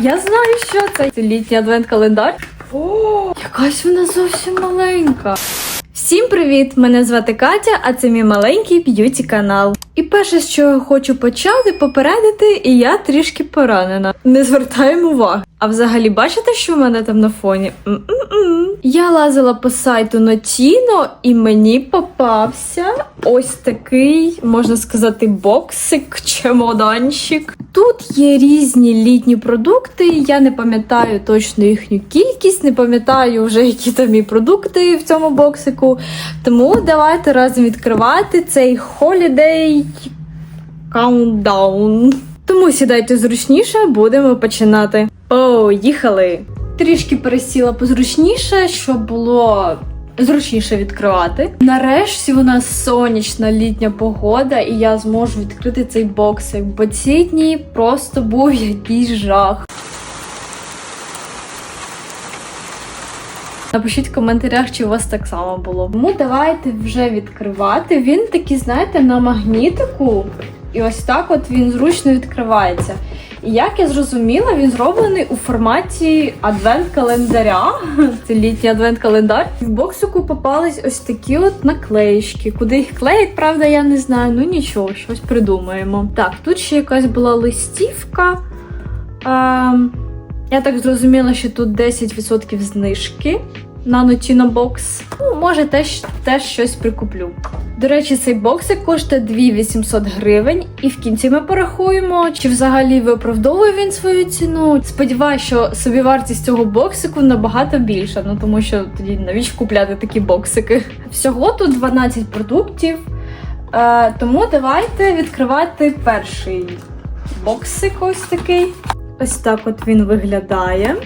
Я знаю, що це. Це літній адвент-календар. О, якась вона зовсім маленька. Всім привіт! Мене звати Катя, а це мій маленький б'юті канал. І перше, з чого хочу почати, попередити, і я трішки поранена. Не звертаємо уваги. А взагалі, бачите, що в мене там на фоні? М-м-м. Я лазила по сайту Notino, і мені попався ось такий, можна сказати, боксик, чемоданчик. Тут є різні літні продукти. Я не пам'ятаю точно їхню кількість, не пам'ятаю вже, які там і продукти в цьому боксику. Тому давайте разом відкривати цей holiday countdown. Тому сідайте зручніше, будемо починати. Поїхали! Трішки пересіла позручніше, щоб було зручніше відкривати. Нарешті у нас сонячна літня погода, і я зможу відкрити цей боксик, бо ці дні просто був якийсь жах. Напишіть в коментарях, чи у вас так само було. Тому давайте вже відкривати. Він такий, знаєте, на магнітику. І ось так от він зручно відкривається. Як я зрозуміла, він зроблений у форматі адвент-календаря. Це літній адвент-календар. В боксику попались ось такі от наклеїчки. Куди їх клеять, правда, я не знаю. Ну нічого, щось придумаємо. Так, тут ще якась була листівка. Ем, я так зрозуміла, що тут 10% знижки на Notino Box. Ну, може, теж, теж щось прикуплю. До речі, цей боксик коштує 2800 гривень, і в кінці ми порахуємо, чи взагалі виправдовує він свою ціну. Сподіваюся, що собівартість цього боксику набагато більша, ну тому що тоді навіщо купляти такі боксики? Всього тут 12 продуктів. Е, тому давайте відкривати перший боксик ось такий. Ось так от він виглядає.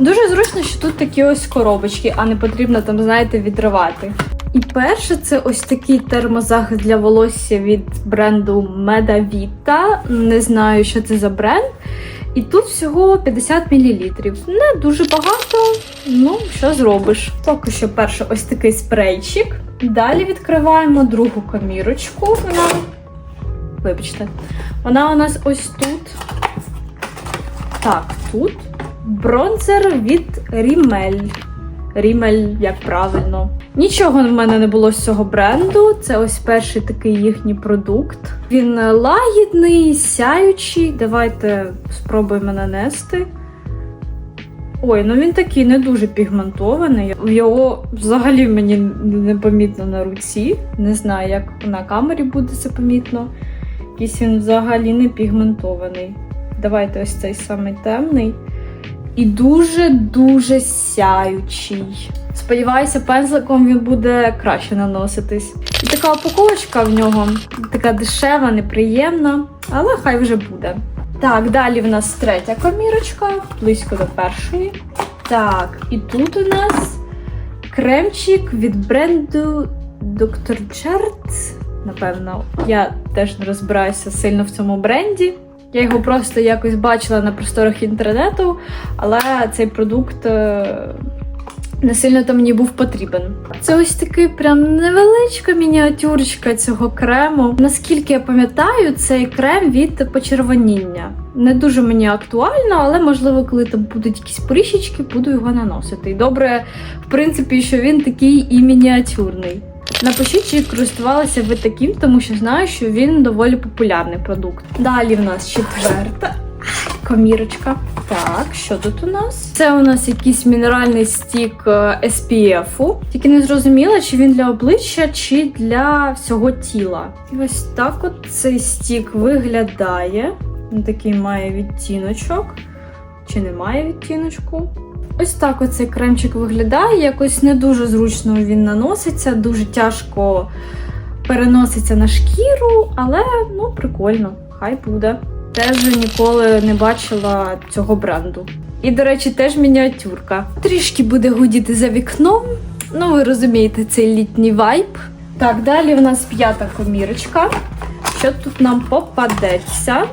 Дуже зручно, що тут такі ось коробочки, а не потрібно там, знаєте, відривати. І перше, це ось такий термозахист для волосся від бренду Medavita. Не знаю, що це за бренд. І тут всього 50 мл. Не дуже багато, ну що зробиш. Поки що перше ось такий спрейчик. Далі відкриваємо другу камірочку. Вона, вибачте, вона у нас ось тут. Так, тут бронзер від Rimmel. Rimmel, як правильно. Нічого в мене не було з цього бренду. Це ось перший такий їхній продукт. Він лагідний, сяючий. Давайте спробуємо нанести. Ой, ну він такий не дуже пігментований. Його взагалі мені не помітно на руці. Не знаю, як на камері буде це помітно. Якийсь він взагалі не пігментований. Давайте ось цей самий темний. І дуже-дуже сяючий. Сподіваюся, пензликом він буде краще наноситись. І така упаковочка в нього така дешева, неприємна, але хай вже буде. Так, далі в нас третя комірочка, близько до першої. Так, і тут у нас кремчик від бренду Dr. Chart. Напевно, я теж не розбираюся сильно в цьому бренді. Я його просто якось бачила на просторах інтернету, але цей продукт е, не сильно там мені був потрібен. Це ось такий прям невеличка мініатюрочка цього крему. Наскільки я пам'ятаю, цей крем від почервоніння. Не дуже мені актуально, але можливо, коли там будуть якісь поріщички, буду його наносити. І добре, в принципі, що він такий і мініатюрний. Напишіть, чи користувалися ви таким, тому що знаю, що він доволі популярний продукт. Далі в нас четверта комірочка. Так, що тут у нас? Це у нас якийсь мінеральний стік е, SPF. Тільки не зрозуміла, чи він для обличчя, чи для всього тіла. І ось так от цей стік виглядає. Він такий має відтіночок. Чи немає відтіночку? Ось так оцей кремчик виглядає. Якось не дуже зручно він наноситься, дуже тяжко переноситься на шкіру, але ну прикольно, хай буде. Теж ніколи не бачила цього бренду. І, до речі, теж мініатюрка. Трішки буде гудіти за вікном. Ну, ви розумієте, цей літній вайб. Так, далі в нас п'ята комірочка. Що тут нам попадеться?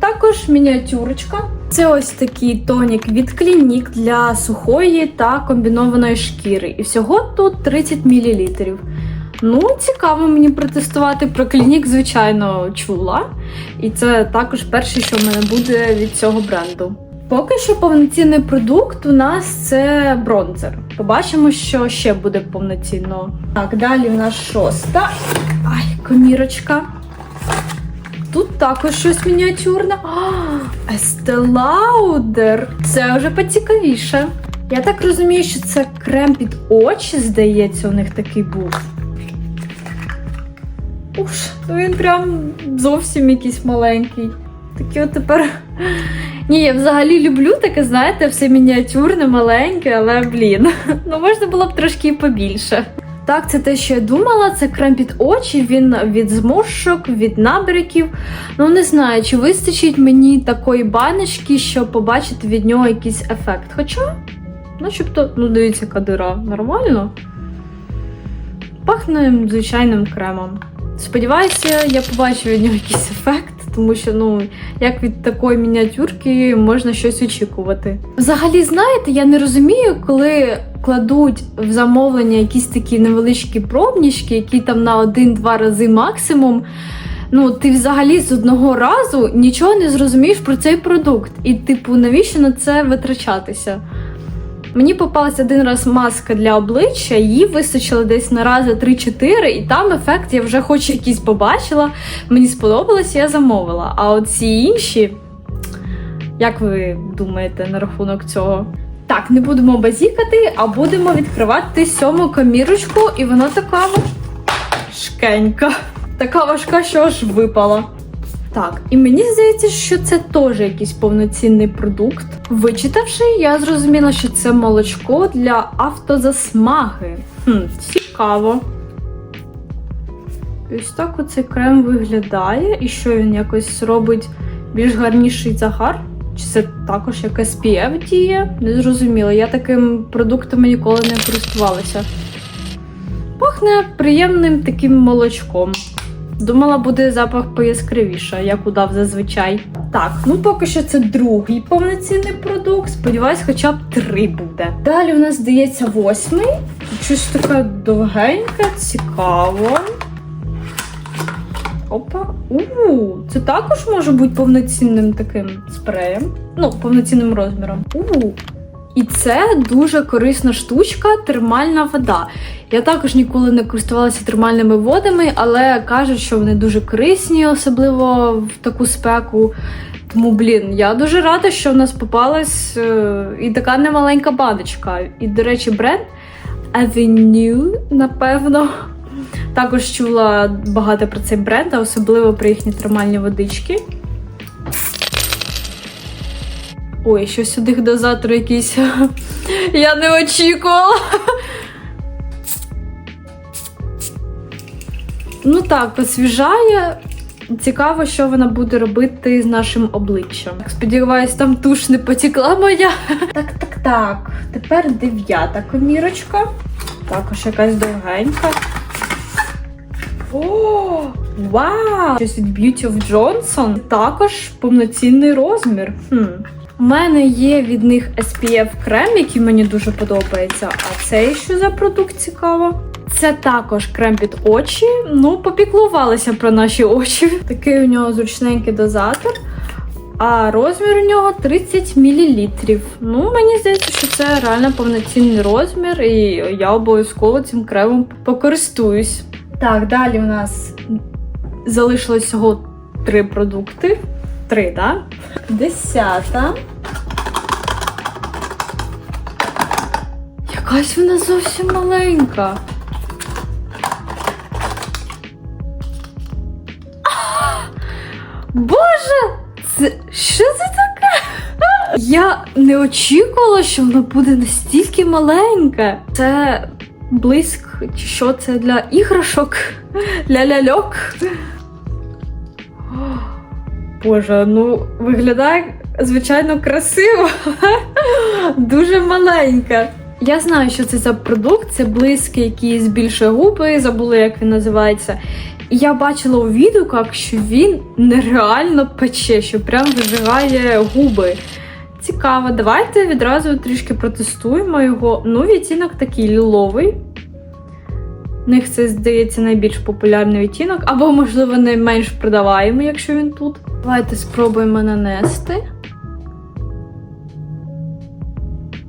Також мініатюрочка. Це ось такий тонік від клінік для сухої та комбінованої шкіри. І всього тут 30 мл. Ну, цікаво мені протестувати про клінік, звичайно, чула. І це також перше, що в мене буде від цього бренду. Поки що повноцінний продукт у нас це бронзер. Побачимо, що ще буде повноцінно. Так, далі у нас шоста. Ай, комірочка. Тут також щось мініатюрне. Estee Це вже поцікавіше. Я так розумію, що це крем під очі, здається, у них такий був. Уж, ну він прям зовсім якийсь маленький. Такий от тепер. Ні, я взагалі люблю таке, знаєте, все мініатюрне, маленьке, але блін. Ну можна було б трошки побільше. Так, це те, що я думала. Це крем під очі, він від зморшок, від набряків. Ну не знаю, чи вистачить мені такої баночки, щоб побачити від нього якийсь ефект. Хоча, начебто, ну дивіться, яка дира. Нормально. Пахне звичайним кремом. Сподіваюся, я побачу від нього якийсь ефект, тому що, ну, як від такої мініатюрки можна щось очікувати. Взагалі, знаєте, я не розумію, коли кладуть в замовлення якісь такі невеличкі пробнічки, які там на один-два рази максимум. Ну, ти взагалі з одного разу нічого не зрозумієш про цей продукт. І, типу, навіщо на це витрачатися? Мені попалась один раз маска для обличчя, її вистачило десь на рази 3-4, і там ефект я вже хоч якийсь побачила. Мені сподобалось, я замовила. А от ці інші, як ви думаєте на рахунок цього? Так, не будемо базікати, а будемо відкривати сьому комірочку, і вона така от шкенька. Така важка, що аж випала. Так, і мені здається, що це теж якийсь повноцінний продукт. Вичитавши, я зрозуміла, що це молочко для автозасмаги. Хм, цікаво. Ось так оцей крем виглядає, і що він якось робить більш гарніший загар. Чи це також як SPF діє? Не зрозуміло. Я таким продуктами ніколи не користувалася. Пахне приємним таким молочком. Думала, буде запах пояскравіше, як удав зазвичай. Так, ну поки що це другий повноцінний продукт. Сподіваюсь, хоча б три буде. Далі у нас здається восьмий. Щось таке довгеньке, цікаво. Опа. У, це також може бути повноцінним таким спреєм. Ну, повноцінним розміром. У. І це дуже корисна штучка термальна вода. Я також ніколи не користувалася термальними водами, але кажуть, що вони дуже корисні, особливо в таку спеку. Тому, блін, я дуже рада, що в нас попалась е, і така немаленька баночка. І, до речі, бренд Avenue, напевно. Також чула багато про цей бренд, а особливо про їхні термальні водички. Ой, щось сюди дозатор якийсь. Я не очікувала. Ну так, освіжає. Цікаво, що вона буде робити з нашим обличчям. Сподіваюсь, там туш не потекла моя. Так, так, так. Тепер дев'ята комірочка. Також якась довгенька. О, вау! Щось від Beauty of. Також повноцінний розмір. Хм. У мене є від них SPF крем, який мені дуже подобається. А це що за продукт цікаво? Це також крем під очі. Ну, попіклувалися про наші очі. Такий у нього зручненький дозатор. А розмір у нього 30 мл. Ну, мені здається, що це реально повноцінний розмір, і я обов'язково цим кремом покористуюсь. Так, далі у нас залишилось всього три продукти. Три, так? Десята. Якась вона зовсім маленька. А! Bоже! Це що це таке? Я не очікувала, що воно буде настільки маленьке. Це блиск, чи що це для іграшок? Для ляльок. Боже, ну виглядає звичайно красиво, дуже маленька. Я знаю, що це за продукт, це блиск, який збільшує губи, забула, як він називається. І я бачила у відгуках, що він нереально пече, що прям вижигає губи. Цікаво, давайте відразу трішки протестуємо його. Ну, відтінок такий ліловий. У них це, здається, найбільш популярний відтінок, або, можливо, найменш продаваємий, якщо він тут. Давайте спробуємо нанести.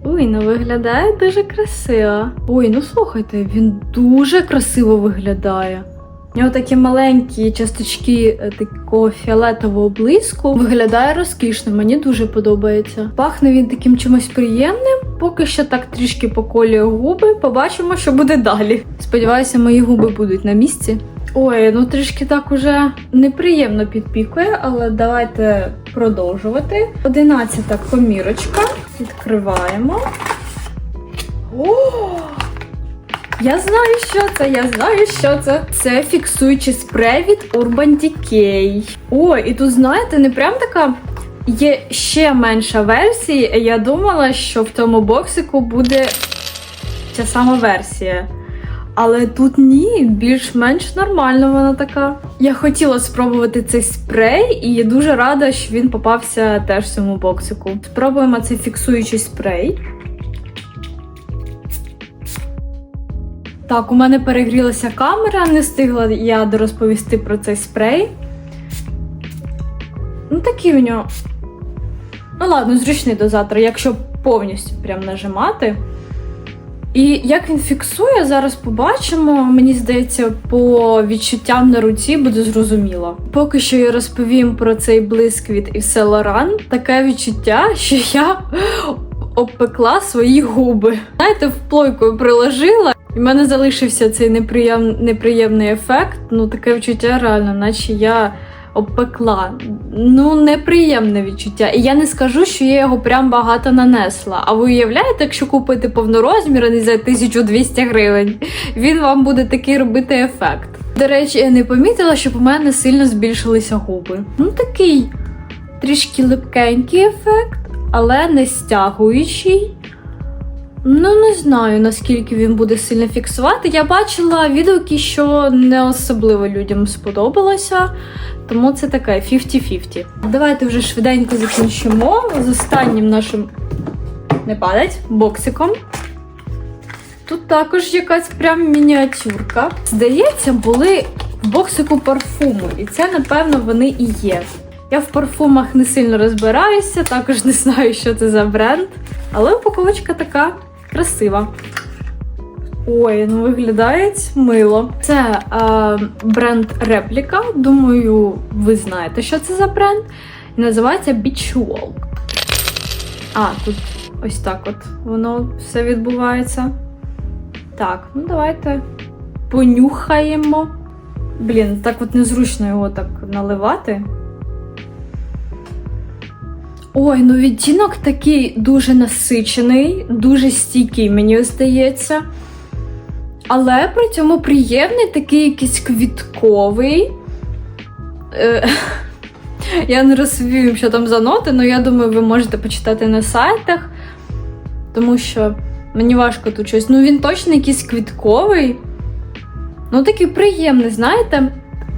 Ой, ну виглядає дуже красиво. Ой, ну слухайте, він дуже красиво виглядає. У нього такі маленькі часточки е, такого фіолетового блиску. Виглядає розкішно, мені дуже подобається. Пахне він таким чимось приємним. Поки що так трішки поколює губи. Побачимо, що буде далі. Сподіваюся, мої губи будуть на місці. Ой, ну трішки так уже неприємно підпікує, але давайте продовжувати. Одинадцята комірочка. Відкриваємо. О! Я знаю, що це, я знаю, що це. Це фіксуючий спрей від Urban Decay. Ой, і тут, знаєте, не прям така. Є ще менша версія. Я думала, що в тому боксику буде ця сама версія. Але тут ні, більш-менш нормально вона така. Я хотіла спробувати цей спрей, і я дуже рада, що він попався теж в цьому боксику. Спробуємо цей фіксуючий спрей. Так, у мене перегрілася камера, не встигла я дорозповісти про цей спрей. Ну, такий у нього. Ну, ладно, зручний дозатор, якщо повністю прям нажимати. І як він фіксує, зараз побачимо. Мені здається, по відчуттям на руці буде зрозуміло. Поки що я розповім про цей блиск від Yves Saint Laurent. Таке відчуття, що я обпекла свої губи. Знаєте, в плойку приложила, і в мене залишився цей неприєм... неприємний ефект. Ну, таке відчуття реально, наче я обпекла. Ну, неприємне відчуття. І я не скажу, що я його прям багато нанесла. А ви уявляєте, якщо купити повнорозмірний за 1200 гривень, він вам буде такий робити ефект. До речі, я не помітила, щоб у мене сильно збільшилися губи. Ну, такий трішки липкенький ефект, але не стягуючий. Ну, не знаю, наскільки він буде сильно фіксувати. Я бачила відгуки, що не особливо людям сподобалося, тому це таке 50-50. Давайте вже швиденько закінчимо з останнім нашим не падать боксиком. Тут також якась прям мініатюрка. Здається, були в боксику парфуми, і це, напевно, вони і є. Я в парфумах не сильно розбираюся, також не знаю, що це за бренд, але упаковочка така красива. Ой, ну виглядає мило. Це е, бренд Репліка. Думаю, ви знаєте, що це за бренд. І називається Beach Walk. А, тут ось так от воно все відбувається. Так, ну давайте понюхаємо. Блін, так от незручно його так наливати. Ой, ну відтінок такий дуже насичений, дуже стійкий, мені здається. Але при цьому приємний, такий якийсь квітковий. Е, я не розповім, що там за ноти, але я думаю, ви можете почитати на сайтах, тому що мені важко тут щось. Ну, він точно якийсь квітковий. Ну, такий приємний, знаєте,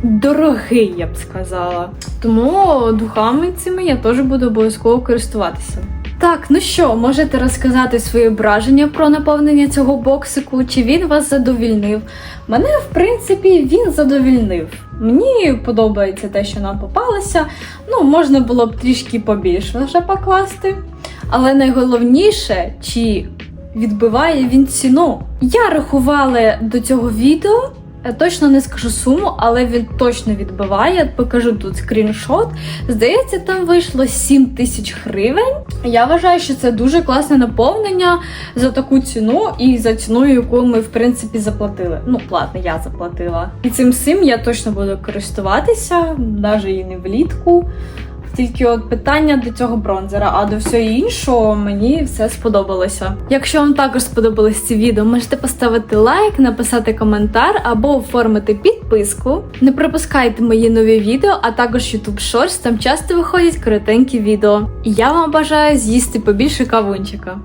дорогий, я б сказала. Тому духами цими я теж буду обов'язково користуватися. Так, ну що, можете розказати свої враження про наповнення цього боксику? Чи він вас задовільнив? Мене, в принципі, він задовільнив. Мені подобається те, що нам попалося. Ну, можна було б трішки побільше вже покласти. Але найголовніше, чи відбиває він ціну. Я рахувала до цього відео. Я точно не скажу суму, але він точно відбиває. Покажу тут скріншот. Здається, там вийшло 7 тисяч гривень. Я вважаю, що це дуже класне наповнення за таку ціну і за ціною, яку ми в принципі заплатили. Ну, платно, я заплатила. І цим всім я точно буду користуватися, навіть і не влітку. Тільки от питання до цього бронзера, а до всього іншого мені все сподобалося. Якщо вам також сподобалось це відео, можете поставити лайк, написати коментар або оформити підписку. Не пропускайте мої нові відео, а також YouTube Shorts, там часто виходять коротенькі відео. І я вам бажаю з'їсти побільше кавунчика.